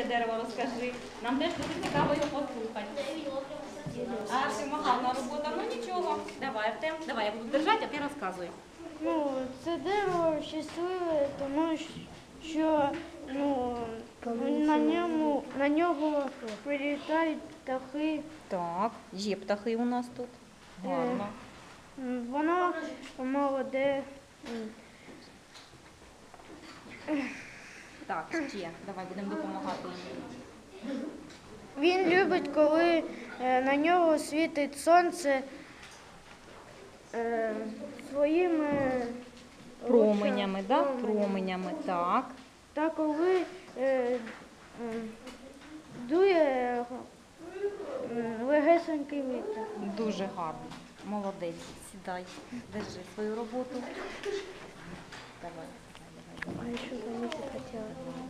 яке дерево розкажи. Нам теж дуже цікаво його послухати. Арсіма, гарна робота. Ну нічого. Давай, Артем, давай, я буду держати, а ти розказуй. Ну, це дерево щасливе, тому що ну, на ньому на нього прилітають птахи. Так, є птахи у нас тут. Гарно. Так, ще. Давай будемо допомагати. Він любить, коли е, на нього світить сонце е, своїми Променями, да? променями. Так. Та коли е, дує легесенький вітер. Дуже гарно. Молодець. Сідай, держи свою роботу. Давай, давай, давай. А Yeah.